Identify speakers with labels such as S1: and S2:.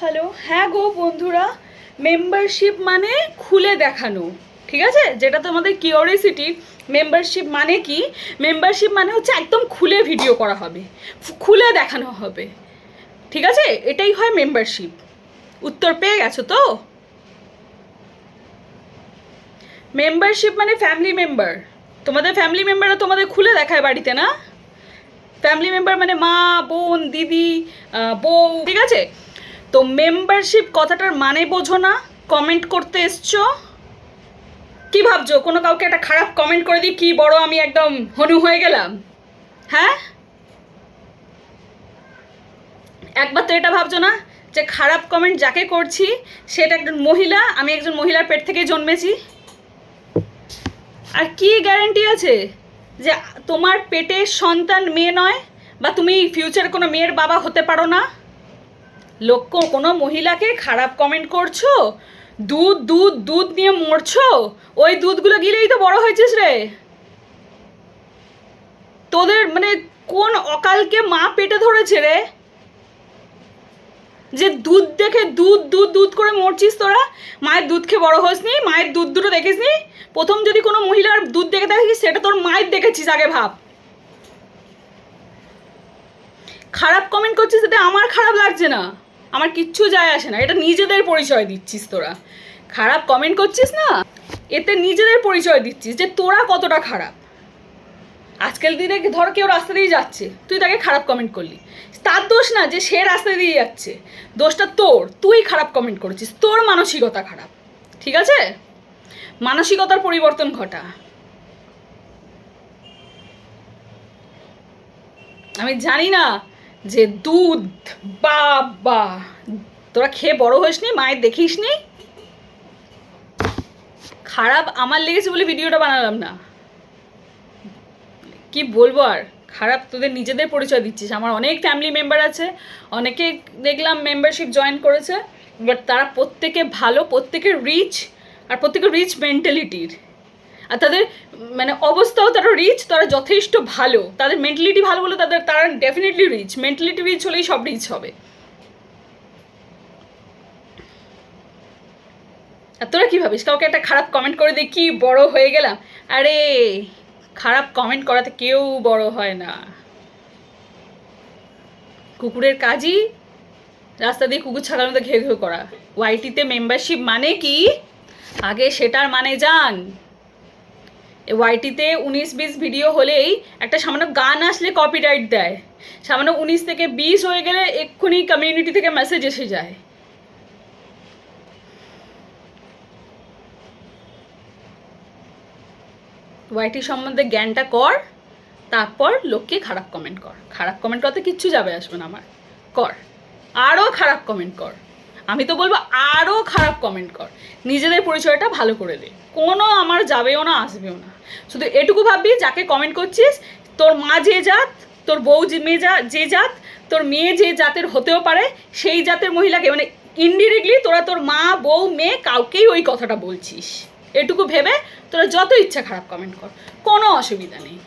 S1: Hello হ্যাঁ গো বন্ধুরা membership মানে খুলে দেখানো, ঠিক আছে? যেটা তোমাদের কিউরিয়াসিটি মেম্বারশিপ মানে কি? মেম্বারশিপ মানে হচ্ছে একদম খুলে ভিডিও করা হবে খুলে দেখানো হবে, ঠিক আছে? এটাই হয় মেম্বারশিপ উত্তর পেয়ে গেছো তো? মেম্বারশিপ মানে ফ্যামিলি মেম্বার তোমাদের ফ্যামিলি মেম্বাররা তোমাদের খুলে দেখায় বাড়িতে, না? ফ্যামিলি মেম্বার মানে মা, বোন, দিদি বউ, ঠিক আছে? তো মেম্বারশিপ কথাটার মানে বোঝো না কমেন্ট করতে এসছো? কি ভাবছ? কোনো কাউকে একটা খারাপ কমেন্ট করে দিই? কি বড় আমি একদম হনু হয়ে গেলাম? হ্যাঁ? একবার তো এটা ভাবছ না যে খারাপ কমেন্ট যাকে করছি সেটা একজন মহিলা, আমি একজন মহিলার পেট থেকে জন্মেছি। আর কি গ্যারেন্টি আছে যে তোমার পেটের সন্তান মেয়ে নয় বা তুমি ফিউচারে কোনো মেয়ের বাবা হতে পারো না? লক্ষ্য, কোনো মহিলাকে খারাপ কমেন্ট করছ? দুধ দুধ দুধ নিয়ে মরছো? ওই দুধগুলো গিলেই তো বড় হয়েছিস রে। তোদের মানে কোন অকালকে মা পেটে ধরেছে রে? যে দুধ দেখে দুধ দুধ দুধ করে মরছিস তোরা? মায়ের দুধ খেয়ে বড় হসনি? মায়ের দুধ দুটো দেখিস নি প্রথম যদি কোনো মহিলার দুধ দেখে দেখিস, সেটা তোর মায়ের দেখেছিস, আগে ভাব। খারাপ কমেন্ট করছিস সেটা আমার খারাপ লাগছে না। আমার কিচ্ছু যায় আসে না। এটা নিজেদের পরিচয় দিচ্ছিস তোরা। খারাপ কমেন্ট করছিস না? এতে নিজেদের পরিচয় দিচ্ছিস যে তোরা কতটা খারাপ। আজকাল দিনে ধর কেউ রাস্তা দিয়ে যাচ্ছে। তুই তাকে খারাপ কমেন্ট করলি। তার দোষ না যে সে রাস্তা দিয়ে যাচ্ছে। দোষটা তোর। তুই খারাপ কমেন্ট করেছিস। তোর মানসিকতা খারাপ। ঠিক আছে? মানসিকতার পরিবর্তন ঘটা। আমি জানি না যে দুধ, বাবা। তোরা খেয়ে বড় হইসনি মায়ের দেখিসনি খারাপ আমার লেগেছে বলে ভিডিওটা বানালাম না। কি বলব আর? খারাপ তোদের নিজেদের পরিচয় দিচ্ছিস। আমার অনেক ফ্যামিলি মেম্বার আছে, অনেকে দেখলাম মেম্বারশিপ জয়েন করেছে বাট তারা প্রত্যেকে ভালো, প্রত্যেকের রিচ আর প্রত্যেকের রিচ মেন্টালিটির আর তাদের মানে অবস্থাও তারা রিচ তারা যথেষ্ট ভালো। তাদের মেন্টালিটি ভালো বলে তাদের, তারা ডেফিনেটলি রিচ মেন্টালিটি রিচ হলেই সব রিচ হবে। আর তোরা কী ভাবিস? কাউকে একটা খারাপ কমেন্ট করে দিয়ে কি বড় হয়ে গেলাম? আরে, খারাপ কমেন্ট করাতে কেউ বড় হয় না। কুকুরের কাজই রাস্তা দিয়ে কুকুর ছাড়ার মতো ঘেউ ঘেউ করা। ওয়াইটিতে মেম্বারশিপ মানে কি? আগে সেটার মানে জান ওয়াইটিতে উনিশ বিশ ভিডিও হলেই একটা সামান্য গান আসলে কপিরাইট দেয়। সামান্য উনিশ থেকে বিশ হয়ে গেলে এক্ষুনি কমিউনিটি থেকে মেসেজ এসে যায়। ওয়াইটি সম্বন্ধে জ্ঞানটা কর, তারপর লোককে খারাপ কমেন্ট কর। খারাপ কমেন্ট করতে কিচ্ছু যাবে আসবে না আমার। কর। আরও খারাপ কমেন্ট কর। আমি তো বলব আরও খারাপ কমেন্ট কর। নিজেদের পরিচয়টা ভালো করে দে। কোনো আমার যাবেও না, আসবেও না। শুধু এটুকু ভাববি, যাকে কমেন্ট করছিস, তোর মা যে জাত, তোর বউ যে মেয়ে যা যে জাত, তোর মেয়ে যে জাতের হতেও পারে, সেই জাতের মহিলাকে মানে ইনডিরেক্টলি তোরা তোর মা, বউ, মেয়ে কাউকেই ওই কথাটা বলছিস। এটুকু ভেবে তোরা যত ইচ্ছা খারাপ কমেন্ট কর। কোনো অসুবিধা নেই।